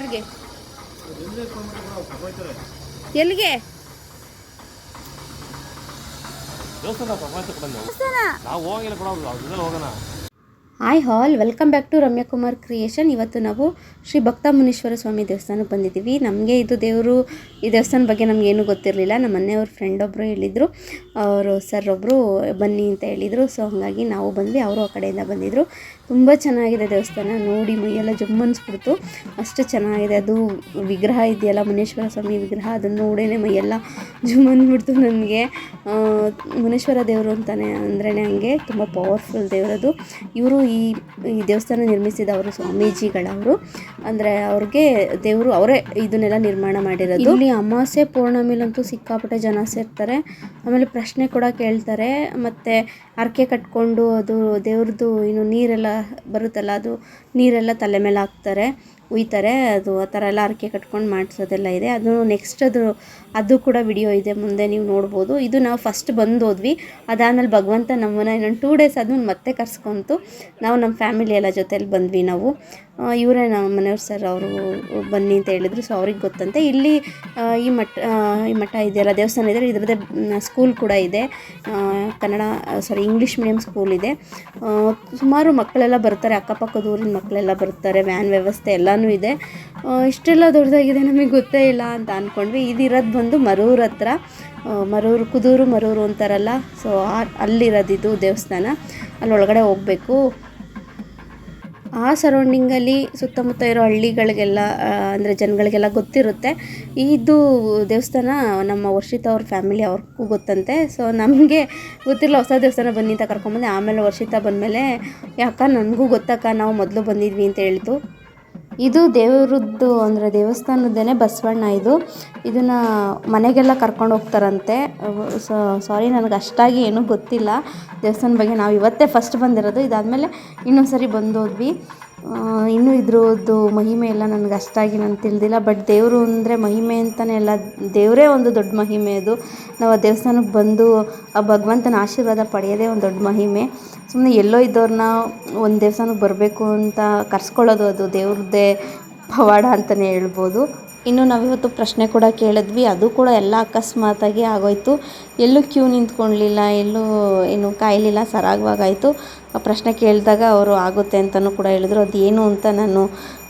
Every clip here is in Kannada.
ಯಾರಿಗೆ ಎಲ್ಲಿಗೆ? Hi all welcome back to Ramya Kumar creation ಇವತ್ತು ನಾವು ಶ್ರೀ ಭಕ್ತ ಮುನೀಶ್ವರ ಸ್ವಾಮಿ ದೇವಸ್ಥಾನಕ್ಕೆ ಬಂದಿದ್ದೀವಿ. ನಮಗೆ ಇದು ದೇವರು ಈ ದೇವಸ್ಥಾನ ಬಗ್ಗೆ ನಮ್ಗೆ ಏನೂ ಗೊತ್ತಿರಲಿಲ್ಲ. ನಮ್ಮ ಮನೆಯವ್ರ ಫ್ರೆಂಡ್ ಒಬ್ಬರು ಹೇಳಿದರು. ಅವರು ಸರ್ ಒಬ್ಬರು ಬನ್ನಿ ಅಂತ ಹೇಳಿದರು. ಸೊ ಹಾಗಾಗಿ ನಾವು ಬಂದ್ವಿ ಅವರು ಆ ಕಡೆಯಿಂದ ಬಂದಿದ್ದರು ತುಂಬ ಚೆನ್ನಾಗಿದೆ ದೇವಸ್ಥಾನ. ನೋಡಿ ಮೈಯೆಲ್ಲ ಜಮ್ಮು ಅನ್ಸ್ಬಿಡ್ತು ಅಷ್ಟು ಚೆನ್ನಾಗಿದೆ. ಅದು ವಿಗ್ರಹ ಇದೆಯಲ್ಲ, ಮುನೇಶ್ವರ ಸ್ವಾಮಿ ವಿಗ್ರಹ, ಅದನ್ನು ನೋಡೇ ಮೈಯೆಲ್ಲ ಜುಮ್ ಅಂದ್ಬಿಡ್ತು ನನಗೆ ಮುನೇಶ್ವರ ದೇವರು ಅಂತಾನೆ ಅಂದ್ರೇ ಹಂಗೆ ತುಂಬ ಪವರ್ಫುಲ್ ದೇವರದು ಇವರು ಈ ಈ ದೇವಸ್ಥಾನ ನಿರ್ಮಿಸಿದವರು ಸ್ವಾಮೀಜಿಗಳವರು. ಅಂದರೆ ಅವ್ರಿಗೆ ದೇವರು ಅವರೇ ಇದನ್ನೆಲ್ಲ ನಿರ್ಮಾಣ ಮಾಡಿರೋದು. ಇಲ್ಲಿ ಅಮಾವಾಸ್ಯೆ ಪೌರ್ಣಮಿಲಂತೂ ಸಿಕ್ಕಾಪಟ್ಟೆ ಜನ ಸೇರ್ತಾರೆ. ಆಮೇಲೆ ಪ್ರಶ್ನೆ ಕೂಡ ಕೇಳ್ತಾರೆ. ಮತ್ತು ಹರಕೆ ಕಟ್ಕೊಂಡು ಅದು ದೇವ್ರದ್ದು ಏನು ನೀರೆಲ್ಲ ಬರುತ್ತಲ್ಲ ಅದು ನೀರೆಲ್ಲ ತಲೆ ಮೇಲೆ ಹಾಕ್ತಾರೆ. ಉಯ್ತಾರೆ, ಅದು ಆ ಥರ ಎಲ್ಲ ಹರಕೆ ಕಟ್ಕೊಂಡು ಮಾಡಿಸೋದೆಲ್ಲ ಇದೆ. ಅದು ನೆಕ್ಸ್ಟ್ ಅದು ಅದು ಕೂಡ ವಿಡಿಯೋ ಇದೆ, ಮುಂದೆ ನೀವು ನೋಡ್ಬೋದು. ಇದು ನಾವು ಫಸ್ಟ್ ಬಂದು ಹೋದ್ವಿ ಅದಾದಮೇಲೆ ಭಗವಂತ ನಮ್ಮನ್ನು ಇನ್ನೊಂದು ಟೂ ಡೇಸ್ ಆದ್ಮೇಲೆ ಮತ್ತೆ ಕರ್ಸ್ಕೊಂತು. ನಾವು ನಮ್ಮ ಫ್ಯಾಮಿಲಿ ಎಲ್ಲ ಜೊತೆಯಲ್ಲಿ ಬಂದ್ವಿ ನಾವು. ಇವರೇ ನಮ್ಮ ಮನೆಯವ್ರು ಸರ್ ಅವರು ಬನ್ನಿ ಅಂತ ಹೇಳಿದ್ರು. ಸೊ ಅವ್ರಿಗೆ ಗೊತ್ತಂತೆ. ಇಲ್ಲಿ ಈ ಮಠ ಈ ಮಠ ಇದೆಯಲ್ಲ, ದೇವಸ್ಥಾನ ಇದೆ. ಇದರದ್ದೇ ಸ್ಕೂಲ್ ಕೂಡ ಇದೆ. Kannada sorry English medium school ಇದೆ. ಸುಮಾರು ಮಕ್ಕಳೆಲ್ಲ ಬರ್ತಾರೆ. ಅಕ್ಕಪಕ್ಕದ ಊರಿನ ಮಕ್ಕಳೆಲ್ಲ ಬರ್ತಾರೆ. ವ್ಯಾನ್ ವ್ಯವಸ್ಥೆ ಇದೆ. ಇಷ್ಟೆಲ್ಲ ದೊಡ್ಡದಾಗಿದೆ ನಮಗೆ ಗೊತ್ತೇ ಇಲ್ಲ ಅಂತ ಅಂದ್ಕೊಂಡ್ವಿ ಇದಿರೋದು ಬಂದು ಮರೂರ್ ಹತ್ರ. ಮರೂರು ಕುದೂರು, ಮರೂರು ಅಂತಾರಲ್ಲ. ಸೊ ಇದು ದೇವಸ್ಥಾನ. ಅಲ್ಲಿ ಒಳಗಡೆ ಹೋಗಬೇಕು. ಆ ಸರೌಂಡಿಂಗಲ್ಲಿ ಸುತ್ತಮುತ್ತ ಇರೋ ಹಳ್ಳಿಗಳಿಗೆಲ್ಲ ಅಂದರೆ ಜನಗಳಿಗೆಲ್ಲ ಗೊತ್ತಿರುತ್ತೆ. ಇದು ದೇವಸ್ಥಾನ ನಮ್ಮ ವರ್ಷಿತ ಅವ್ರ ಫ್ಯಾಮಿಲಿ ಅವ್ರಿಗೂ ಗೊತ್ತಂತೆ. ಸೊ ನಮಗೆ ಗೊತ್ತಿರಲ್ಲ ಹೊಸ ದೇವಸ್ಥಾನ ಬನ್ನಿ ಅಂತ ಕರ್ಕೊಂಬಂದೆ. ಆಮೇಲೆ ವರ್ಷಿತ ಬಂದಮೇಲೆ ಯಾಕ ನನಗೂ ಗೊತ್ತಕ್ಕ, ನಾವು ಮೊದಲು ಬಂದಿದ್ವಿ ಅಂತ ಹೇಳ್ತು. ಇದು ದೇವರದ್ದು ಅಂದರೆ ದೇವಸ್ಥಾನದ್ದೇ ಬಸವಣ್ಣ ಇದು. ಇದನ್ನು ಮನೆಗೆಲ್ಲ ಕರ್ಕೊಂಡು ಹೋಗ್ತಾರಂತೆ. ಸಾರಿ ನನಗೆ ಅಷ್ಟಾಗಿ ಏನೂ ಗೊತ್ತಿಲ್ಲ. ದೇವಸ್ಥಾನದ ಬಗ್ಗೆ ನಾವು ಇವತ್ತೇ ಫಸ್ಟ್ ಬಂದಿರೋದು. ಇದಾದಮೇಲೆ ಇನ್ನೊಂದು ಸರಿ ಬಂದೋದ್ವಿ. ಇನ್ನೂ ಇದ್ರದ್ದು ಮಹಿಮೆ ಎಲ್ಲ ನನಗೆ ಅಷ್ಟಾಗಿ ನಾನು ತಿಳಿದಿಲ್ಲ. ಬಟ್ ದೇವರು ಅಂದರೆ ಮಹಿಮೆ ಅಂತಲೇ ಎಲ್ಲ ದೇವರೇ ಒಂದು ದೊಡ್ಡ ಮಹಿಮೆ ಅದು. ನಾವು ಆ ದೇವಸ್ಥಾನಕ್ಕೆ ಬಂದು ಆ ಭಗವಂತನ ಆಶೀರ್ವಾದ ಪಡೆಯೋದೇ ಒಂದು ದೊಡ್ಡ ಮಹಿಮೆ. ಸುಮ್ಮನೆ ಎಲ್ಲೋ ಇದ್ದವ್ರನ್ನ ಒಂದು ದೇವಸ್ಥಾನಕ್ಕೆ ಬರಬೇಕು ಅಂತ ಕರ್ಸ್ಕೊಳ್ಳೋದು ಅದು ದೇವ್ರದ್ದೇ ಪವಾಡ ಅಂತಲೇ ಹೇಳ್ಬೋದು. ಇನ್ನು ನಾವಿವತ್ತು ಪ್ರಶ್ನೆ ಕೂಡ ಕೇಳಿದ್ವಿ. ಅದು ಕೂಡ ಎಲ್ಲ ಅಕಸ್ಮಾತಾಗಿ ಆಗೋಯ್ತು. ಎಲ್ಲೂ ಕ್ಯೂ ನಿಂತ್ಕೊಳ್ಳಲಿಲ್ಲ ಎಲ್ಲೂ ಏನು ಕಾಯಲಿಲ್ಲ ಸರಾಗವಾಗಾಯಿತು. ಆ ಪ್ರಶ್ನೆ ಕೇಳಿದಾಗ ಅವರು ಆಗುತ್ತೆ ಅಂತಲೂ ಕೂಡ ಹೇಳಿದ್ರು. ಅದು ಏನು ಅಂತ ನಾನು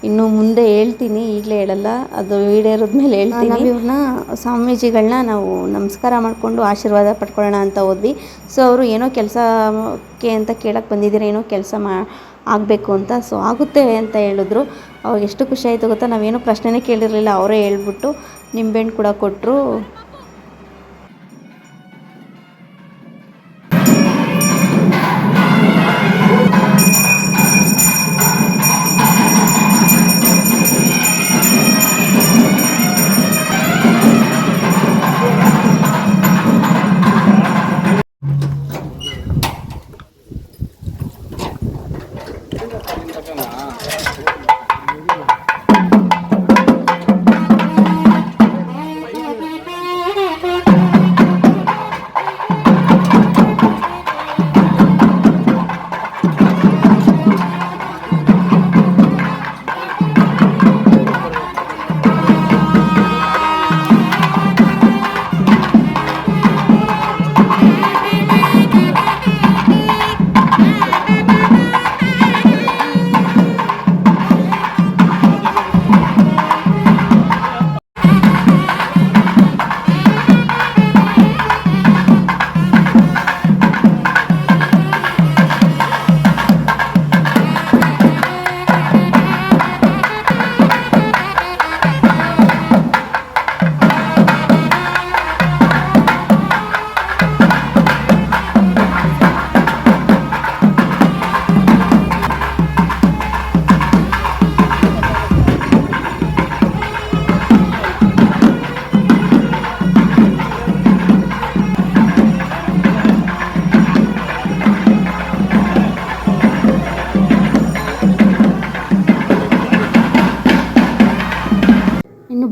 ಇನ್ನು ಮುಂದೆ ಹೇಳ್ತೀನಿ. ಈಗಲೇ ಹೇಳಲ್ಲ ಅದು ಈಡೇರಿದ್ಮೇಲೆ ಹೇಳ್ತೀನಿ. ಇವ್ರನ್ನ ಸ್ವಾಮೀಜಿಗಳನ್ನ ನಾವು ನಮಸ್ಕಾರ ಮಾಡಿಕೊಂಡು ಆಶೀರ್ವಾದ ಪಡ್ಕೊಳ್ಳೋಣ ಅಂತ ಹೋದ್ವಿ. ಸೊ ಅವರು ಏನೋ ಕೆಲಸಕ್ಕೆ ಅಂತ ಕೇಳಕ್ಕೆ ಬಂದಿದ್ದೀರಾ ಏನೋ ಕೆಲಸ ಮಾ ಆಗಬೇಕು ಅಂತ. ಸೊ ಆಗುತ್ತೆ ಅಂತ ಹೇಳಿದ್ರು. ಅವಾಗ ಎಷ್ಟು ಖುಷಿ ಆಯಿತು ಗೊತ್ತಾ? ನಾವೇನು ಪ್ರಶ್ನೆನೇ ಕೇಳಿರಲಿಲ್ಲ. ಅವರೇ ಹೇಳ್ಬಿಟ್ಟು ನಿಂಬೆಹಣ್ಣು ಕೂಡ ಕೊಟ್ಟರು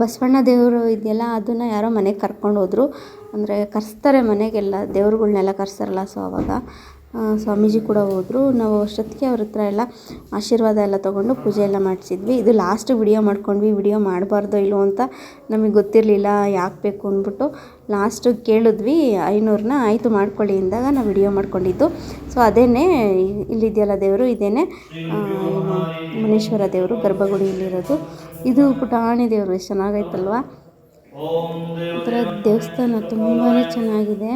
ಬಸವಣ್ಣ ದೇವರು ಇದೆಯಲ್ಲ, ಅದನ್ನು ಯಾರೋ ಮನೆಗೆ ಕರ್ಕೊಂಡು ಹೋದರು. ಅಂದರೆ ಕರೆಸ್ತಾರೆ ಮನೆಗೆಲ್ಲ, ದೇವ್ರುಗಳ್ನೆಲ್ಲ ಕರೆಸ್ತಾರಲ್ಲ. ಸೊ ಅವಾಗ ಸ್ವಾಮೀಜಿ ಕೂಡ ಹೋದರು. ನಾವು ಅಷ್ಟೊತ್ತಿಗೆ ಅವ್ರ ಹತ್ರ ಎಲ್ಲ ಆಶೀರ್ವಾದ ಎಲ್ಲ ತೊಗೊಂಡು ಪೂಜೆ ಎಲ್ಲ ಮಾಡಿಸಿದ್ವಿ. ಇದು ಲಾಸ್ಟ್ ವಿಡಿಯೋ ಮಾಡ್ಕೊಂಡ್ವಿ. ವಿಡಿಯೋ ಮಾಡಬಾರ್ದೋ ಇಲ್ಲೋ ಅಂತ ನಮಗೆ ಗೊತ್ತಿರಲಿಲ್ಲ. ಯಾಕೆ ಬೇಕು ಅಂದ್ಬಿಟ್ಟು ಲಾಸ್ಟು ಕೇಳಿದ್ವಿ. ಐನೂರನ್ನ ಆಯಿತು ಮಾಡ್ಕೊಳ್ಳಿ ಅಂದಾಗ ನಾವು ವಿಡಿಯೋ ಮಾಡ್ಕೊಂಡಿದ್ದು. ಸೊ ಅದೇನೇ ಇಲ್ಲಿದೆಯಲ್ಲ ದೇವರು, ಇದೇನೆ ಮುನೇಶ್ವರ ದೇವರು ಗರ್ಭಗುಡಿಯಲ್ಲಿರೋದು. ಇದು ಪುಟಾಣಿ ದೇವರು, ಎಷ್ಟು ಚೆನ್ನಾಗೈತಲ್ವಾ? ಒಂಥರ ದೇವಸ್ಥಾನ ತುಂಬಾ ಚೆನ್ನಾಗಿದೆ.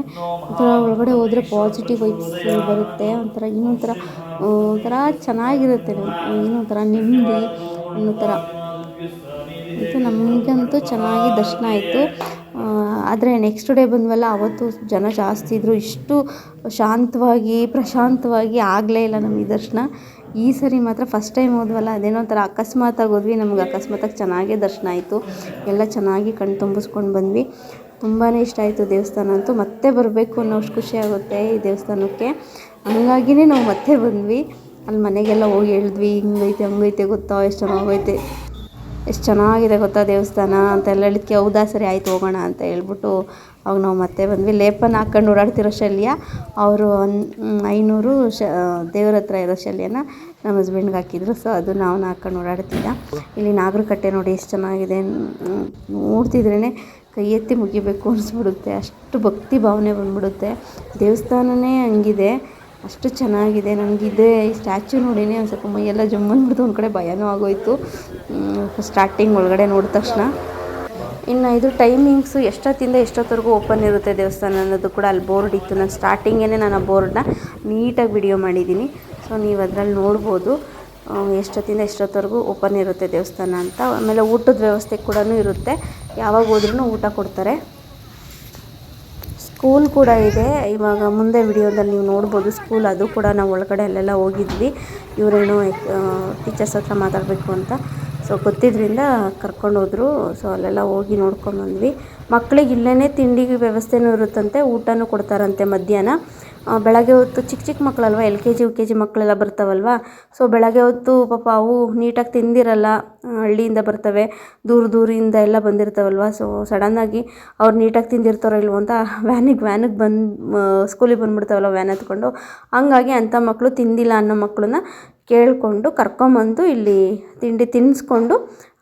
ಒಂಥರ ಒಳಗಡೆ ಹೋದರೆ ಪಾಸಿಟಿವ್ ವೈಬ್ಸ್ ಬರುತ್ತೆ. ಒಂಥರ ಇನ್ನೊಂಥರ, ಒಂಥರ ಚೆನ್ನಾಗಿರುತ್ತೆ. ಏನೊಂಥರ ನೆಮ್ಮದಿ ಅನ್ನೋ ಥರ ಇದು ನಮಗಂತೂ ಚೆನ್ನಾಗಿ ದರ್ಶನ ಆಯಿತು. ಆದರೆ ನೆಕ್ಸ್ಟ್ ಡೇ ಬಂದ್ವಲ್ಲ, ಅವತ್ತು ಜನ ಜಾಸ್ತಿ ಇದ್ದರು ಇಷ್ಟು ಶಾಂತವಾಗಿ, ಪ್ರಶಾಂತವಾಗಿ ಆಗಲೇ ಇಲ್ಲ ನಮಗೆ ದರ್ಶನ. ಈ ಸರಿ ಮಾತ್ರ ಫಸ್ಟ್ ಟೈಮ್ ಹೋದ್ವಲ್ಲ, ಅದೇನೋ ಒಂಥರ ಅಕಸ್ಮಾತಾಗಿ ಹೋದ್ವಿ. ನಮ್ಗೆ ಅಕಸ್ಮಾತಾಗಿ ಚೆನ್ನಾಗೇ ದರ್ಶನ ಆಯಿತು. ಎಲ್ಲ ಚೆನ್ನಾಗಿ ಕಣ್ಣು ತುಂಬಿಸ್ಕೊಂಡು ಬಂದ್ವಿ. ತುಂಬಾ ಇಷ್ಟ ಆಯಿತು ದೇವಸ್ಥಾನ ಅಂತೂ. ಮತ್ತೆ ಬರಬೇಕು ಅನ್ನೋಷ್ಟು ಖುಷಿ ಆಗುತ್ತೆ ಈ ದೇವಸ್ಥಾನಕ್ಕೆ. ಹಂಗಾಗಿನೇ ನಾವು ಮತ್ತೆ ಬಂದ್ವಿ. ಅಲ್ಲಿ ಮನೆಗೆಲ್ಲ ಹೋಗಿ ಹೇಳಿದ್ವಿ, ಹಿಂಗೈತೆ, ಹಂಗೈತೆ ಗೊತ್ತಾ? ಎಷ್ಟು ಚೆನ್ನಾಗೈತೆ ಎಷ್ಟು ಚೆನ್ನಾಗಿದೆ ಗೊತ್ತಾ ದೇವಸ್ಥಾನ? ಅಂತೆಲ್ಲ ಹೇಳಿದ್ಕೆ, ಹೌದಾ, ಸರಿ, ಆಯ್ತು, ಹೋಗೋಣ ಅಂತ ಹೇಳ್ಬಿಟ್ಟು ಅವಾಗ ನಾವು ಮತ್ತೆ ಬಂದ್ವಿ. ಲೇಪನ ಹಾಕ್ಕೊಂಡು ಓಡಾಡ್ತಿರೋ ಶಲ್ಯ, ಅವರು ಐನೂರು ಶ ದೇವ್ರ ಹತ್ರ ಇರೋ ಶಲ್ಯನ ನಮ್ಮ ಹಸ್ಬೆಂಡ್ಗೆ ಹಾಕಿದ್ರು. ಸೊ ಅದು ನಾವು ಹಾಕ್ಕೊಂಡು ಓಡಾಡ್ತಿದ್ದ. ಇಲ್ಲಿ ನಾಗರಕಟ್ಟೆ ನೋಡಿ ಎಷ್ಟು ಚೆನ್ನಾಗಿದೆ. ನೋಡ್ತಿದ್ರೇ ಕೈ ಎತ್ತಿ ಮುಗಿಬೇಕು ಅನಿಸ್ಬಿಡುತ್ತೆ. ಅಷ್ಟು ಭಕ್ತಿ ಭಾವನೆ ಬಂದ್ಬಿಡುತ್ತೆ. ದೇವಸ್ಥಾನನೇ ಹಂಗಿದೆ. ಅಷ್ಟು ಚೆನ್ನಾಗಿದೆ. ನನಗಿದೆ ಈ ಸ್ಟ್ಯಾಚು ನೋಡಿನೇ ಒಂದು ಸ್ವಲ್ಪ ಮೈಯೆಲ್ಲ ಜಮ್ಮನ್ಬಿಡ್ತು ಒಂದು ಕಡೆ ಭಯನೂ ಆಗೋಯ್ತು. ಸ್ಟಾರ್ಟಿಂಗ್ ಒಳಗಡೆ ನೋಡಿದ ತಕ್ಷಣ. ಇನ್ನು ಇದು ಟೈಮಿಂಗ್ಸು ಎಷ್ಟೊತ್ತಿಂದ ಎಷ್ಟೊತ್ತವರೆಗೂ ಓಪನ್ ಇರುತ್ತೆ ದೇವಸ್ಥಾನ ಅನ್ನೋದು ಕೂಡ ಅಲ್ಲಿ ಬೋರ್ಡ್ ಇತ್ತು. ನಾನು ಸ್ಟಾರ್ಟಿಂಗೇ ನಾನು ಆ ಬೋರ್ಡನ್ನ ನೀಟಾಗಿ ವಿಡಿಯೋ ಮಾಡಿದ್ದೀನಿ. ಸೊ ನೀವು ಅದರಲ್ಲಿ ನೋಡ್ಬೋದು ಎಷ್ಟೊತ್ತಿಂದ ಎಷ್ಟೊತ್ತವರೆಗೂ ಓಪನ್ ಇರುತ್ತೆ ದೇವಸ್ಥಾನ ಅಂತ. ಆಮೇಲೆ ಊಟದ ವ್ಯವಸ್ಥೆ ಕೂಡ ಇರುತ್ತೆ. ಯಾವಾಗ ಹೋದ್ರೂ ಊಟ ಕೊಡ್ತಾರೆ. ಸ್ಕೂಲ್ ಕೂಡ ಇದೆ. ಇವಾಗ ಮುಂದೆ ವಿಡಿಯೋದಲ್ಲಿ ನೀವು ನೋಡ್ಬೋದು ಸ್ಕೂಲ್ ಅದು ಕೂಡ ನಾವು ಒಳಗಡೆ ಅಲ್ಲೆಲ್ಲ ಹೋಗಿದ್ವಿ. ಇವರೇನೋ ಟೀಚರ್ಸ್ ಹತ್ರ ಮಾತಾಡಬೇಕು ಅಂತ. ಸೊ ಗೊತ್ತಿದ್ದರಿಂದ ಕರ್ಕೊಂಡು ಹೋದ್ರು. ಸೊ ಅಲ್ಲೆಲ್ಲ ಹೋಗಿ ನೋಡ್ಕೊಂಬಂದ್ವಿ ಮಕ್ಳಿಗೆ ಇಲ್ಲೇ ತಿಂಡಿ ವ್ಯವಸ್ಥೆನೂ ಇರುತ್ತಂತೆ, ಊಟನೂ ಕೊಡ್ತಾರಂತೆ ಮಧ್ಯಾಹ್ನ. ಬೆಳಗ್ಗೆ ಹೊತ್ತು ಚಿಕ್ಕ ಚಿಕ್ಕ ಮಕ್ಕಳಲ್ವ L K G, U K G ಮಕ್ಕಳೆಲ್ಲ ಬರ್ತಾವಲ್ವ? ಸೊ ಬೆಳಗ್ಗೆ ಹೊತ್ತು ಪಾಪ ಅವು ನೀಟಾಗಿ ತಿಂದಿರಲ್ಲ, ಹಳ್ಳಿಯಿಂದ ಬರ್ತವೆ, ದೂರ ದೂರಿಂದ ಎಲ್ಲ ಬಂದಿರ್ತಾವಲ್ವ? ಸೊ ಸಡನ್ನಾಗಿ ಅವ್ರು ನೀಟಾಗಿ ತಿಂದಿರ್ತಾರೋ ಇಲ್ವೋ ಅಂತ ವ್ಯಾನಿಗೆ ವ್ಯಾನಿಗೆ ಬಂದು ಸ್ಕೂಲಿಗೆ ಬಂದುಬಿಡ್ತಾವಲ್ಲ ವ್ಯಾನ್ ಹತ್ಕೊಂಡು ಹಂಗಾಗಿ ಅಂಥ ಮಕ್ಕಳು ತಿಂದಿಲ್ಲ ಅನ್ನೋ ಮಕ್ಕಳನ್ನ ಕೇಳಿಕೊಂಡು ಕರ್ಕೊಂಬಂದು ಇಲ್ಲಿ ತಿಂಡಿ ತಿನ್ನಿಸ್ಕೊಂಡು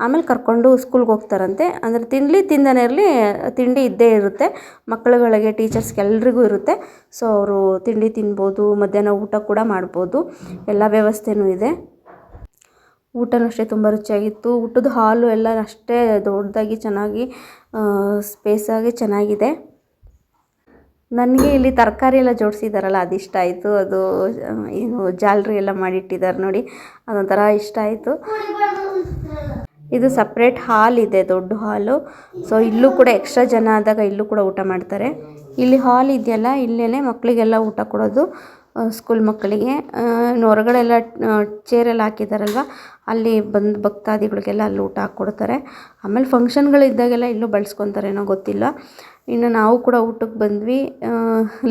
ಆಮೇಲೆ ಕರ್ಕೊಂಡು ಸ್ಕೂಲ್ಗೆ ಹೋಗ್ತಾರಂತೆ. ಅಂದರೆ ತಿನ್ನಲಿ ತಿಂದನೇ ಇರಲಿ, ತಿಂಡಿ ಇದ್ದೇ ಇರುತ್ತೆ. ಮಕ್ಕಳುಗಳಿಗೆ ಟೀಚರ್ಸ್ಗೆ ಎಲ್ರಿಗೂ ಇರುತ್ತೆ. ಸೊ ಅವರು ತಿಂಡಿ ತಿನ್ಬೋದು, ಮಧ್ಯಾಹ್ನ ಊಟ ಕೂಡ ಮಾಡ್ಬೋದು. ಎಲ್ಲ ವ್ಯವಸ್ಥೆನೂ ಇದೆ. ಊಟನೂ ಅಷ್ಟೇ ತುಂಬ ರುಚಿಯಾಗಿತ್ತು. ಊಟದ ಹಾಲು ಎಲ್ಲ ಅಷ್ಟೇ ದೊಡ್ಡದಾಗಿ ಚೆನ್ನಾಗಿ ಸ್ಪೇಸಾಗಿ ಚೆನ್ನಾಗಿದೆ. ನನಗೆ ಇಲ್ಲಿ ತರಕಾರಿ ಎಲ್ಲ ಜೋಡಿಸಿದಾರಲ್ಲ, ಅದು ಇಷ್ಟ ಆಯಿತು. ಅದು ಏನು ಜಾಲರಿ ಎಲ್ಲ ಮಾಡಿಟ್ಟಿದ್ದಾರೆ ನೋಡಿ, ಅದೊಂಥರ ಇಷ್ಟ ಆಯಿತು. ಇದು ಸಪ್ರೇಟ್ ಹಾಲ್ ಇದೆ, ದೊಡ್ಡ ಹಾಲು ಸೊ ಇಲ್ಲೂ ಕೂಡ ಎಕ್ಸ್ಟ್ರಾ ಜನ ಆದಾಗ ಇಲ್ಲೂ ಕೂಡ ಊಟ ಮಾಡ್ತಾರೆ. ಇಲ್ಲಿ ಹಾಲ್ ಇದೆಯಲ್ಲ ಇಲ್ಲೇ ಮಕ್ಕಳಿಗೆಲ್ಲ ಊಟ ಕೊಡೋದು. ಸ್ಕೂಲ್ ಮಕ್ಕಳಿಗೆ ಹೊರಗಡೆಲ್ಲ ಚೇರೆಲ್ಲ ಹಾಕಿದಾರಲ್ವ? ಅಲ್ಲಿ ಬಂದು ಭಕ್ತಾದಿಗಳಿಗೆಲ್ಲ ಅಲ್ಲಿ ಊಟ ಹಾಕ್ಕೊಡ್ತಾರೆ. ಆಮೇಲೆ ಫಂಕ್ಷನ್ಗಳಿದ್ದಾಗೆಲ್ಲ ಇಲ್ಲೂ ಬಳಸ್ಕೊತಾರೇನೋ ಗೊತ್ತಿಲ್ಲ. ಇನ್ನು ನಾವು ಕೂಡ ಊಟಕ್ಕೆ ಬಂದ್ವಿ.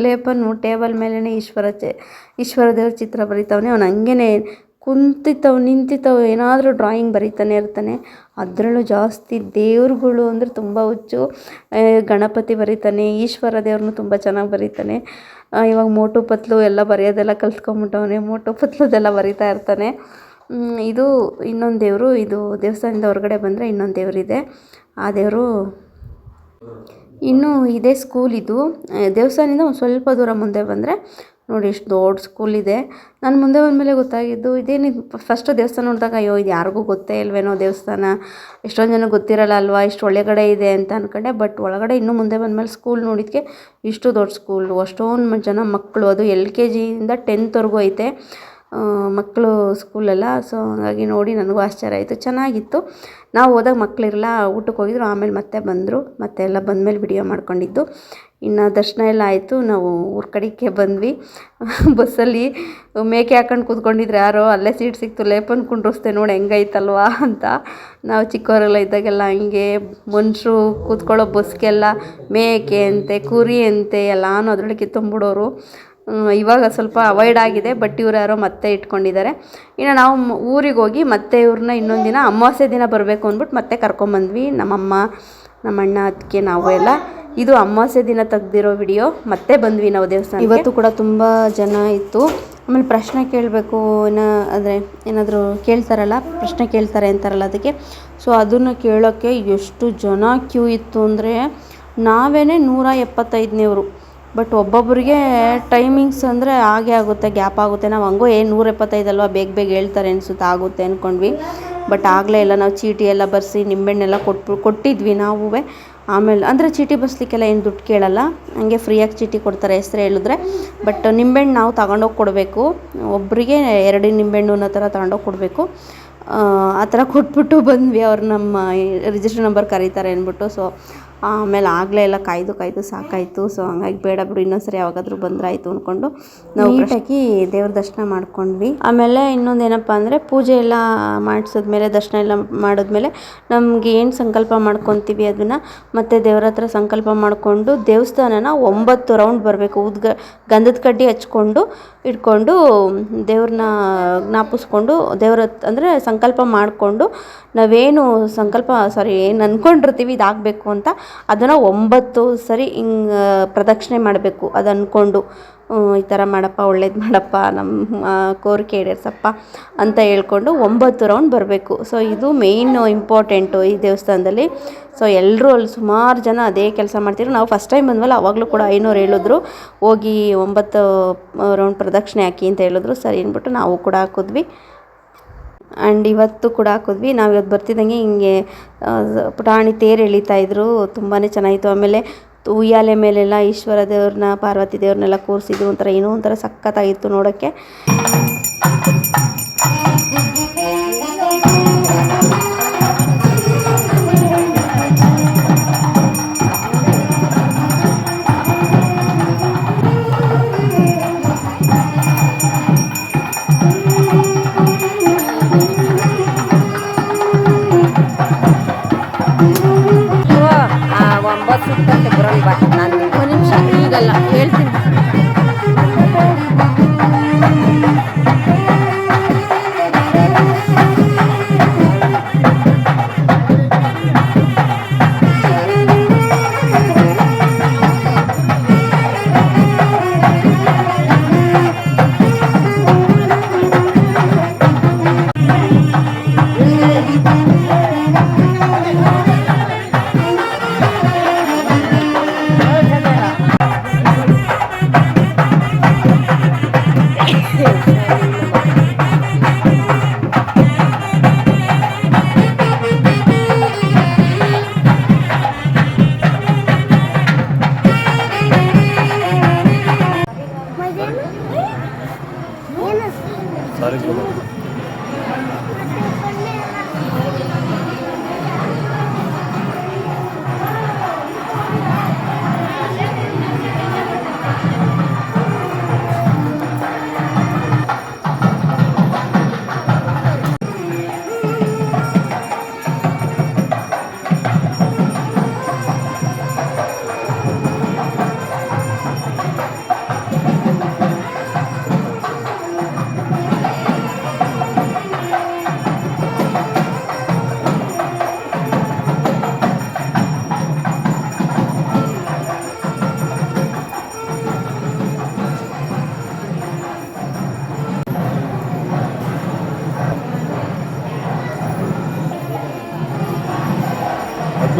ಲೇಪನು ಟೇಬಲ್ ಮೇಲೇ ಈಶ್ವರ ಚೆ ಈಶ್ವರ ದೇವ್ರ ಚಿತ್ರ ಬರಿತಾವ್ನೆ. ಅವ್ನು ಹಂಗೇ ಕುಂತಿತ್ತವು ನಿಂತಿತವ ಏನಾದರೂ ಡ್ರಾಯಿಂಗ್ ಬರೀತಾನೆ ಇರ್ತಾನೆ. ಅದರಲ್ಲೂ ಜಾಸ್ತಿ ದೇವ್ರುಗಳು ಅಂದರೆ ತುಂಬ ಹುಚ್ಚು. ಗಣಪತಿ ಬರೀತಾನೆ, ಈಶ್ವರ ದೇವ್ರನ್ನೂ ತುಂಬ ಚೆನ್ನಾಗಿ ಬರೀತಾನೆ. ಇವಾಗ ಮೋಟು ಪತ್ಲು ಎಲ್ಲ ಬರೆಯೋದೆಲ್ಲ ಕಲ್ತ್ಕೊಂಬಿಟ್ಟವನೆ, ಮೋಟು ಪತ್ಲದೆಲ್ಲ ಬರಿತಾ ಇರ್ತಾನೆ. ಇದು ಇನ್ನೊಂದು ದೇವರು, ಇದು ದೇವಸ್ಥಾನದಿಂದ ಹೊರಗಡೆ ಬಂದರೆ ಇನ್ನೊಂದು ದೇವರಿದೆ. ಆ ದೇವರು ಇನ್ನು ಇದೇ ಸ್ಕೂಲ್ ಇದು. ದೇವಸ್ಥಾನದಿಂದ ಒಂದು ಸ್ವಲ್ಪ ದೂರ ಮುಂದೆ ಬಂದರೆ ನೋಡಿ ಎಷ್ಟು ದೊಡ್ಡ ಸ್ಕೂಲ್ ಇದೆ. ನಾನು ಮುಂದೆ ಬಂದಮೇಲೆ ಗೊತ್ತಾಗಿದ್ದು ಇದೇನಿದು ಫಸ್ಟ್ ದೇವಸ್ಥಾನ ನೋಡಿದಾಗ ಅಯ್ಯೋ, ಇದು ಯಾರಿಗೂ ಗೊತ್ತೇ ಇಲ್ವೇನೋ ದೇವಸ್ಥಾನ. ಎಷ್ಟೊಂದು ಜನ ಗೊತ್ತಿರಲ್ಲ ಅಲ್ವಾ, ಇಷ್ಟು ಒಳಗಡೆ ಇದೆ ಅಂತ ಅಂದ್ಕೊಂಡೆ ಬಟ್ ಒಳಗಡೆ ಇನ್ನೂ ಮುಂದೆ ಬಂದಮೇಲೆ ಸ್ಕೂಲ್ ನೋಡಿದಕ್ಕೆ ಇಷ್ಟು ದೊಡ್ಡ ಸ್ಕೂಲು ಅಷ್ಟೊಂದು ಜನ ಮಕ್ಕಳು ಅದು ಎಲ್ ಕೆ ಜಿಯಿಂದ ಟೆಂತ್ವರೆಗೂ ಐತೆ. ಮಕ್ಕಳು ಸ್ಕೂಲೆಲ್ಲ ಸೊ ಹಾಗಾಗಿ ನೋಡಿ ನನಗೂ ಆಶ್ಚರ್ಯ ಆಯಿತು. ಚೆನ್ನಾಗಿತ್ತು. ನಾವು ಹೋದಾಗ ಮಕ್ಕಳಿರಲ್ಲ ಊಟಕ್ಕೆ ಹೋಗಿದ್ರು, ಆಮೇಲೆ ಮತ್ತೆ ಬಂದರು, ಮತ್ತೆ ಎಲ್ಲ ಬಂದಮೇಲೆ ವಿಡಿಯೋ ಮಾಡ್ಕೊಂಡಿದ್ದು. ಇನ್ನು ದರ್ಶನ ಎಲ್ಲ ಆಯಿತು, ನಾವು ಊರ ಕಡೆಗೆ ಬಂದ್ವಿ. ಬಸ್ಸಲ್ಲಿ ಮೇಕೆ ಹಾಕೊಂಡು ಕೂತ್ಕೊಂಡಿದ್ರೆ ಯಾರೋ ಅಲ್ಲೇ ಸೀಟ್ ಸಿಕ್ತು, ಲೇಪನ್ ಕುಂಡ್ರಿಸ್ದೆ ನೋಡಿ ಹೆಂಗೈತಲ್ವಾ ಅಂತ. ನಾವು ಚಿಕ್ಕವರೆಲ್ಲ ಇದ್ದಾಗೆಲ್ಲ ಹಂಗೆ ಮನುಷ್ಯರು ಕೂತ್ಕೊಳ್ಳೋ ಬಸ್ಗೆಲ್ಲ ಮೇಕೆ ಅಂತೆ, ಕುರಿ ಅಂತೆ ಎಲ್ಲಾನು ಅದರೊಳಗೆ ತುಂಬಿಡೋರು. ಇವಾಗ ಸ್ವಲ್ಪ ಅವಾಯ್ಡ್ ಆಗಿದೆ ಬಟ್ ಇವ್ರು ಯಾರೋ ಮತ್ತೆ ಇಟ್ಕೊಂಡಿದ್ದಾರೆ. ಇನ್ನು ನಾವು ಊರಿಗೆ ಹೋಗಿ ಮತ್ತೆ ಇವ್ರನ್ನ ಇನ್ನೊಂದು ದಿನ ಅಮಾವಾಸ್ಯೆ ದಿನ ಬರಬೇಕು ಅಂದ್ಬಿಟ್ಟು ಮತ್ತೆ ಕರ್ಕೊಂಬಂದ್ವಿ. ನಮ್ಮಮ್ಮ, ನಮ್ಮಣ್ಣ ಅದಕ್ಕೆ ನಾವು ಎಲ್ಲ ಇದು ಅಮಾವಾಸ್ಯೆ ದಿನ ತೆಗ್ದಿರೋ ವಿಡಿಯೋ ಮತ್ತೆ ಬಂದ್ವಿ ನಾವು ದೇವಸ್ಥಾನ ಇವತ್ತು ಕೂಡ ತುಂಬ ಜನ ಇತ್ತು. ಆಮೇಲೆ ಪ್ರಶ್ನೆ ಕೇಳಬೇಕು ಏನೋ ಅಂದರೆ ಏನಾದರೂ ಕೇಳ್ತಾರಲ್ಲ, ಪ್ರಶ್ನೆ ಕೇಳ್ತಾರೆ ಅಂತಾರಲ್ಲ ಅದಕ್ಕೆ. ಸೊ ಅದನ್ನು ಕೇಳೋಕ್ಕೆ ಎಷ್ಟು ಜನ ಕ್ಯೂ ಇತ್ತು ಅಂದರೆ ನಾವೇ ನೂರ ಎಪ್ಪತ್ತೈದನೇವರು. ಬಟ್ ಒಬ್ಬೊಬ್ಬರಿಗೆ ಟೈಮಿಂಗ್ಸ್ ಅಂದರೆ ಹಾಗೆ ಆಗುತ್ತೆ, ಗ್ಯಾಪ್ ಆಗುತ್ತೆ. ನಾವು ಹಂಗೋ ಏನು ನೂರ ಎಪ್ಪತ್ತೈದಲ್ವ? ಬೇಗ ಬೇಗ ಹೇಳ್ತಾರೆ ಅನಿಸುತ್ತೆ, ಆಗುತ್ತೆ ಅಂದ್ಕೊಂಡ್ವಿ ಬಟ್ ಆಗಲೇ ಇಲ್ಲ, ನಾವು ಚೀಟಿ ಎಲ್ಲ ಬರೆಸಿ ನಿಂಬೆಹಣ್ಣೆಲ್ಲ ಕೊಟ್ಟು ಕೊಟ್ಟಿದ್ವಿ ನಾವು ಆಮೇಲೆ ಅಂದರೆ ಚೀಟಿ ಬಸ್ಲಿಕ್ಕೆಲ್ಲ ಏನು ದುಡ್ಡು ಕೇಳಲ್ಲ. ಹಂಗೆ ಫ್ರೀಯಾಗಿ ಚೀಟಿ ಕೊಡ್ತಾರೆ ಹೆಸ್ರು ಹೇಳಿದ್ರೆ. ಬಟ್ ನಿಂಬೆಹಣ್ಣು ನಾವು ತಗೊಂಡೋಗಿ ಕೊಡಬೇಕು. ಒಬ್ಬರಿಗೆ ಎರಡು ನಿಂಬೆಹಣ್ಣು ಅನ್ನೋ ಥರ ತಗೊಂಡೋಗಿ ಕೊಡಬೇಕು. ಆ ಥರ ಕೊಟ್ಬಿಟ್ಟು ಬಂದ್ವಿ ಅವ್ರು ನಮ್ಮ ರಿಜಿಸ್ಟರ್ ನಂಬರ್ ಕರೀತಾರೆ ಅಂದ್ಬಿಟ್ಟು. ಸೊ ಆಮೇಲೆ ಆಗಲೇ ಎಲ್ಲ ಕಾಯ್ದು ಕಾಯ್ದು ಸಾಕಾಯಿತು. ಸೊ ಹಂಗಾಗಿ ಬೇಡ ಬಿಡು ಇನ್ನೊಂದ್ಸರಿ ಯಾವಾಗಾದರೂ ಬಂದ್ರಾಯಿತು ಅಂದ್ಕೊಂಡು ನಾವು ನೀಟಾಗಿ ದೇವ್ರ ದರ್ಶನ ಮಾಡ್ಕೊಂಡ್ವಿ. ಆಮೇಲೆ ಇನ್ನೊಂದು ಏನಪ್ಪ ಅಂದರೆ ಪೂಜೆ ಎಲ್ಲ ಮಾಡಿಸಿದ್ಮೇಲೆ ದರ್ಶನ ಎಲ್ಲ ಮಾಡಿದ್ಮೇಲೆ ನಮಗೆ ಏನು ಸಂಕಲ್ಪ ಮಾಡ್ಕೊತೀವಿ ಅದನ್ನು ಮತ್ತೆ ದೇವ್ರ ಹತ್ರ ಸಂಕಲ್ಪ ಮಾಡಿಕೊಂಡು ದೇವಸ್ಥಾನನ ಒಂಬತ್ತು ರೌಂಡ್ ಬರಬೇಕು. ಉದ್ಗ ಗಂಧದ ಕಡ್ಡಿ ಹಚ್ಕೊಂಡು ಇಟ್ಕೊಂಡು ದೇವ್ರನ್ನ ಜ್ಞಾಪಿಸ್ಕೊಂಡು ದೇವ್ರ ಅಂದರೆ ಸಂಕಲ್ಪ ಮಾಡಿಕೊಂಡು ನಾವೇನು ಸಂಕಲ್ಪ ಸಾರಿ ಏನು ಅಂದ್ಕೊಂಡಿರ್ತೀವಿ ಇದಾಗಬೇಕು ಅಂತ ಅದನ್ನು ಒಂಬತ್ತು ಸರಿ ಹಿಂಗೆ ಪ್ರದಕ್ಷಿಣೆ ಮಾಡಬೇಕು. ಅದು ಅಂದ್ಕೊಂಡು ಈ ಥರ ಮಾಡಪ್ಪ, ಒಳ್ಳೇದು ಮಾಡಪ್ಪ ನಮ್ಮ ಕೋರಿಕೆ ಈಡೇರ್ಸಪ್ಪ ಅಂತ ಹೇಳ್ಕೊಂಡು ಒಂಬತ್ತು ರೌಂಡ್ ಬರಬೇಕು. ಸೊ ಇದು ಮೇಯ್ನ್ ಇಂಪಾರ್ಟೆಂಟು ಈ ದೇವಸ್ಥಾನದಲ್ಲಿ. ಸೊ ಎಲ್ಲರೂ ಅಲ್ಲಿ ಸುಮಾರು ಜನ ಅದೇ ಕೆಲಸ ಮಾಡ್ತಿದ್ರು. ನಾವು ಫಸ್ಟ್ ಟೈಮ್ ಬಂದ್ವಲ್ಲ ಅವಾಗಲೂ ಕೂಡ ಐನೂರು ಹೇಳಿದ್ರು. ಹೋಗಿ ಒಂಬತ್ತು ರೌಂಡ್ ಪ್ರದಕ್ಷಿಣೆ ಹಾಕಿ ಅಂತ ಹೇಳಿದ್ರು. ಸರಿ ಅಂದ್ಬಿಟ್ಟು ನಾವು ಕೂಡ ಹಾಕಿದ್ವಿ. ಆ್ಯಂಡ್ ಇವತ್ತು ಕೂಡ ಹಾಕಿದ್ವಿ. ನಾವು ಇವತ್ತು ಬರ್ತಿದ್ದಂಗೆ ಹಿಂಗೆ ಪುಟಾಣಿ ತೇರು ಎಳಿತಾ ಇದ್ರು. ತುಂಬಾ ಚೆನ್ನಾಗಿತ್ತು. ಆಮೇಲೆ ಉಯ್ಯಾಲೆ ಮೇಲೆಲ್ಲ ಈಶ್ವರ ದೇವ್ರನ್ನ ಪಾರ್ವತಿ ದೇವ್ರನ್ನೆಲ್ಲ ಕೂರಿಸಿದ್ರು. ಒಂಥರ ಏನೋ ಒಂಥರ ಸಖತ್ತಾಗಿತ್ತು ನೋಡೋಕ್ಕೆ.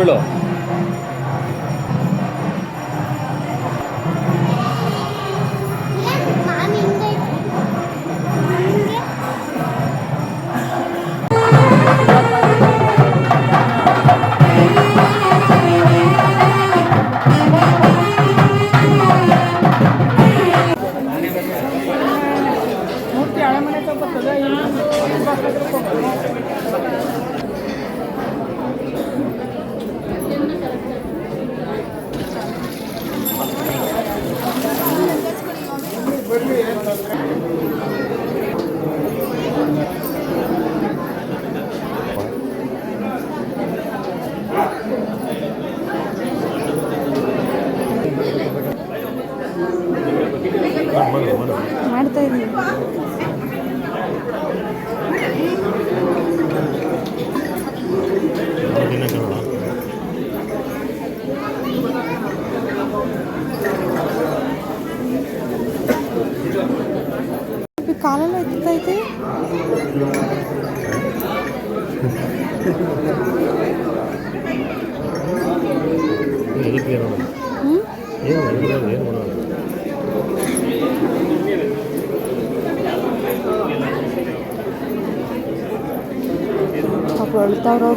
വിളോ? 원원. 밥을 따로.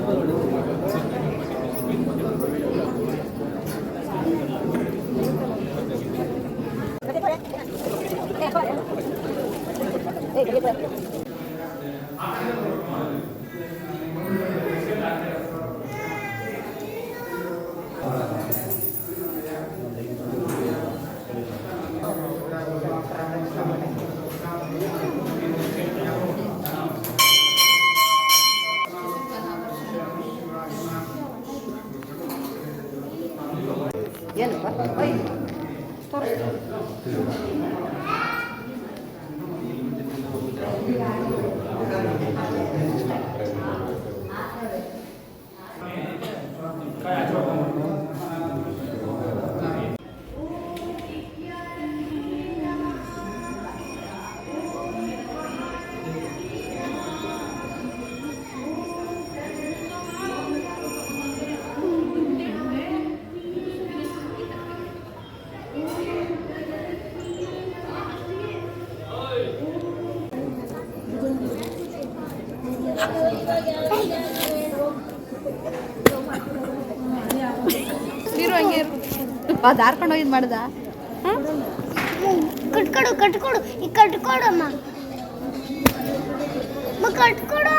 ಮಾಡೋದು ಏನು ಮಾಡೋದು ಪಾಪ ಅಳ್ತಾವ್ರವ್ರು ನೀರು ಹಂಗೆ ಅದು ಹಾರ್ಕೊಂಡು ಹೋಗಿದ್ ಮಾಡ್ದ? ಕಟ್ಕೊಡು ಕಟ್ಕೊಡು. ಈ ಕಟ್ಕೊಡಮ್ಮ. ಕಟ್ಕೊಡು.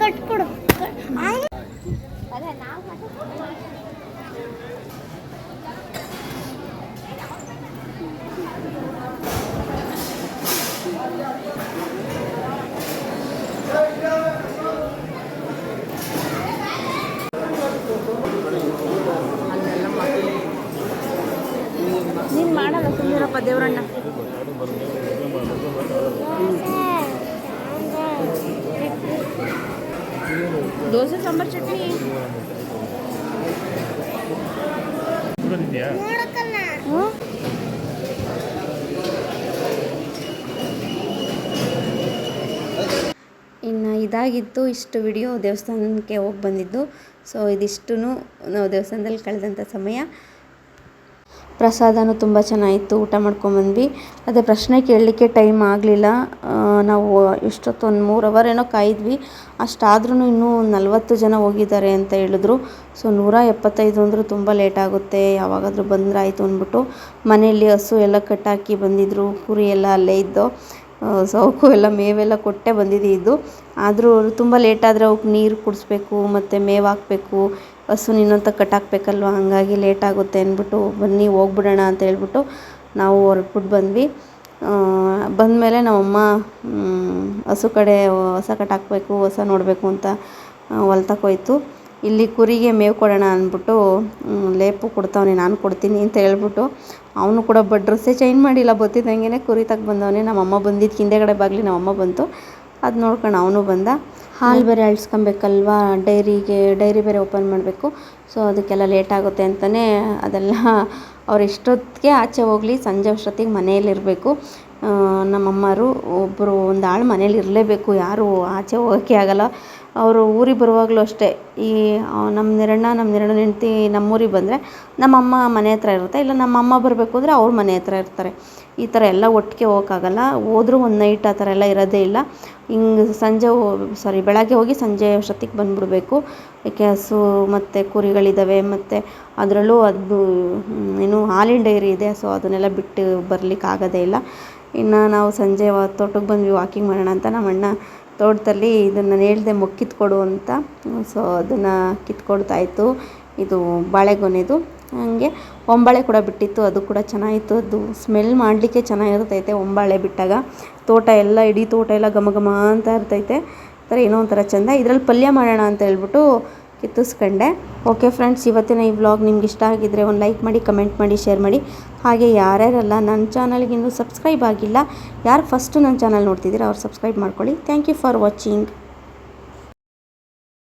ಕಟ್ಕೊಡು. ಅದೇ ನಾವು ಸುಮ್ಮನಿರಪ್ಪ ದೇವರಣ್ಣ ದೋಸೆ ಸಾಂಬಾರ್ ಚಟ್ನಿ. ಇನ್ನು ಇದಾಗಿತ್ತು ಇಷ್ಟು ವಿಡಿಯೋ ದೇವಸ್ಥಾನಕ್ಕೆ ಹೋಗಿ ಬಂದಿದ್ದು. ಸೊ ಇದಿಷ್ಟು ನಾವು ದೇವಸ್ಥಾನದಲ್ಲಿ ಕಳೆದಂಥ ಸಮಯ. ಪ್ರಸಾದನೂ ತುಂಬ ಚೆನ್ನಾಗಿತ್ತು, ಊಟ ಮಾಡ್ಕೊಂಬಂದ್ವಿ ಅದೇ ಪ್ರಶ್ನೆ ಕೇಳಲಿಕ್ಕೆ ಟೈಮ್ ಆಗಲಿಲ್ಲ. ನಾವು ಎಷ್ಟೊತ್ತು ಒಂದು ಮೂರು ಅವರ್ ಏನೋ ಕಾಯಿದ್ವಿ. ಅಷ್ಟಾದ್ರೂ ಇನ್ನೂ ನಲವತ್ತು ಜನ ಹೋಗಿದ್ದಾರೆ ಅಂತ ಹೇಳಿದ್ರು. ಸೊ, ನೂರ ಎಪ್ಪತ್ತೈದು ಅಂದರೂ ತುಂಬ ಲೇಟ್ ಆಗುತ್ತೆ. ಯಾವಾಗಾದರೂ ಬಂದ್ರೆ ಆಯಿತು ಅಂದ್ಬಿಟ್ಟು ಮನೆಯಲ್ಲಿ ಹಸು ಎಲ್ಲ ಕಟ್ಟಾಕಿ ಬಂದಿದ್ದರು ಕುರಿ ಎಲ್ಲ ಅಲ್ಲೇ ಇದ್ದು ಸೌಕು ಎಲ್ಲ ಮೇವೆಲ್ಲ ಕೊಟ್ಟೆ ಬಂದಿದ್ದು. ಆದರೂ ತುಂಬ ಲೇಟ್ ಆದರೆ ಅವಕ್ಕೆ ನೀರು ಕುಡಿಸ್ಬೇಕು, ಮತ್ತು ಮೇವು ಹಾಕಬೇಕು. ಹಸು ನಿನ್ನಂತ ಕಟ್ಟಾಕಬೇಕಲ್ವ? ಹಾಗಾಗಿ ಲೇಟ್ ಆಗುತ್ತೆ ಅಂದ್ಬಿಟ್ಟು ಬನ್ನಿ, ಹೋಗ್ಬಿಡೋಣ ಅಂತ ಹೇಳ್ಬಿಟ್ಟು ನಾವು ಹೊರಟ್ಬಿಟ್ಟು ಬಂದ್ವಿ. ಬಂದಮೇಲೆ ನಮ್ಮಮ್ಮ ಹಸು ಕಡೆ ಹೊಸ ಕಟ್ಟಾಕಬೇಕು, ಹೊಸ ನೋಡಬೇಕು ಅಂತ ಹೊಲ್ತಕ್ಕೋಯ್ತು ಇಲ್ಲಿ ಕುರಿಗೆ ಮೇವು ಕೊಡೋಣ ಅಂದ್ಬಿಟ್ಟು ಲೇಪು ಕೊಡ್ತಾವನೆ, ನಾನು ಕೊಡ್ತೀನಿ ಅಂತ ಹೇಳ್ಬಿಟ್ಟು ಅವನು ಕೂಡ ಬಟ್ ಡ್ರೆಸ್ಸೇ ಚೇಂಜ್ ಮಾಡಿಲ್ಲ ಬತ್ತಿದ್ದಂಗೆ ಕುರಿ ತಗ ಬಂದವನೇ. ನಮ್ಮಮ್ಮ ಬಂದಿದ್ದು ಹಿಂದೆಗಡೆ ಬಾಗ್ಲಿ ನಮ್ಮಮ್ಮ ಬಂತು. ಅದು ನೋಡ್ಕೊಂಡು ಅವನು ಬಂದ. ಹಾಲು ಬೇರೆ ಅಳಿಸ್ಕೊಬೇಕಲ್ವಾ? ಡೈರಿಗೆ, ಡೈರಿ ಬೇರೆ ಓಪನ್ ಮಾಡಬೇಕು. ಸೊ, ಅದಕ್ಕೆಲ್ಲ ಲೇಟ್ ಆಗುತ್ತೆ ಅಂತಲೇ ಅದೆಲ್ಲ ಅವ್ರು ಎಷ್ಟೊತ್ತಿಗೆ ಆಚೆ ಹೋಗಲಿ, ಸಂಜೆ ಅಷ್ಟೊತ್ತಿಗೆ ಮನೆಯಲ್ಲಿರಬೇಕು ನಮ್ಮಮ್ಮರು ಒಬ್ಬರು ಒಂದು ಆಳು ಮನೇಲಿ ಇರಲೇಬೇಕು. ಯಾರು ಆಚೆ ಹೋಗೋಕ್ಕೆ ಆಗಲ್ಲ. ಅವರು ಊರಿಗೆ ಬರುವಾಗಲೂ ಅಷ್ಟೇ. ಈ ನಮ್ಮ ನೆರಣ್ಣ ನಮ್ಮ ನೆರಣ್ಣನ ಹೆಂಡ್ತಿ ನಮ್ಮೂರಿಗೆ ಬಂದರೆ ನಮ್ಮಮ್ಮ ಮನೆ ಹತ್ರ ಇರುತ್ತೆ. ಇಲ್ಲ, ನಮ್ಮಮ್ಮ ಬರಬೇಕು ಅಂದರೆ ಅವ್ರ ಮನೆ ಹತ್ರ ಇರ್ತಾರೆ. ಈ ಥರ ಎಲ್ಲ ಒಟ್ಟಿಗೆ ಹೋಗೋಕ್ಕಾಗಲ್ಲ. ಹೋದ್ರೂ ಒಂದು ನೈಟ್ ಆ ಥರ ಎಲ್ಲ ಇರೋದೇ ಇಲ್ಲ. ಹಿಂಗೆ ಸಂಜೆ ಸಾರಿ ಬೆಳಗ್ಗೆ ಹೋಗಿ ಸಂಜೆ ಅಷ್ಟೊತ್ತಿಗೆ ಬಂದುಬಿಡ್ಬೇಕು. ಯಾಕೆ, ಹಸು ಮತ್ತು ಕುರಿಗಳಿದ್ದಾವೆ ಮತ್ತು ಅದರಲ್ಲೂ ಅದು ಏನು ಹಾಲಿನ ಡೈರಿ ಇದೆ ಸೊ ಅದನ್ನೆಲ್ಲ ಬಿಟ್ಟು ಬರ್ಲಿಕ್ಕೆ ಆಗೋದೇ ಇಲ್ಲ. ಇನ್ನು ನಾವು ಸಂಜೆ ತೋಟಕ್ಕೆ ಬಂದ್ವಿ ವಾಕಿಂಗ್ ಮಾಡೋಣ ಅಂತ. ನಮ್ಮ ಅಣ್ಣ ತೋಟದಲ್ಲಿ ಇದನ್ನು ನಾನು ಹೇಳ್ದೆ ಮೊಕ್ಕಿತ್ಕೊಡು ಅಂತ. ಸೊ ಅದನ್ನು ಕಿತ್ಕೊಡ್ತಾಯಿತ್ತು. ಇದು ಬಾಳೆಗೊನೆದು. ಹಾಗೆ. ಒಂಬಾಳೆ ಕೂಡ ಬಿಟ್ಟಿತ್ತು, ಅದು ಕೂಡ ಚೆನ್ನಾಗಿತ್ತು. ಅದು ಸ್ಮೆಲ್ ಮಾಡಲಿಕ್ಕೆ ಚೆನ್ನಾಗಿರ್ತೈತೆ ಒಂಬಾಳೆ ಬಿಟ್ಟಾಗ. ತೋಟ ಎಲ್ಲ, ಇಡೀ ತೋಟ ಎಲ್ಲ ಘಮ ಘಮ ಅಂತ ಇರ್ತೈತೆ. ಥರ ಏನೋ ಒಂಥರ ಚೆಂದ. ಇದರಲ್ಲಿ ಪಲ್ಯ ಮಾಡೋಣ ಅಂತ ಹೇಳ್ಬಿಟ್ಟು ಕಿತ್ತಿಸ್ಕೊಂಡೆ. ಓಕೆ ಫ್ರೆಂಡ್ಸ್ ಇವತ್ತಿನ ಈ ವ್ಲಾಗ್ ನಿಮ್ಗೆ ಇಷ್ಟ ಆಗಿದ್ದರೆ ಒಂದು ಲೈಕ್ ಮಾಡಿ ಕಮೆಂಟ್ ಮಾಡಿ ಶೇರ್ ಮಾಡಿ. ಹಾಗೆ ಯಾರ್ಯಾರಲ್ಲ, ನನ್ನ ಚಾನಲ್ಗೆ ಸಬ್ಸ್ಕ್ರೈಬ್ ಆಗಿಲ್ಲ, ಯಾರು ಫಸ್ಟು ನನ್ನ ಚಾನಲ್ ನೋಡ್ತಿದ್ದೀರಾ ಅವ್ರು ಸಬ್ಸ್ಕ್ರೈಬ್ ಮಾಡ್ಕೊಳ್ಳಿ. Thank you for watching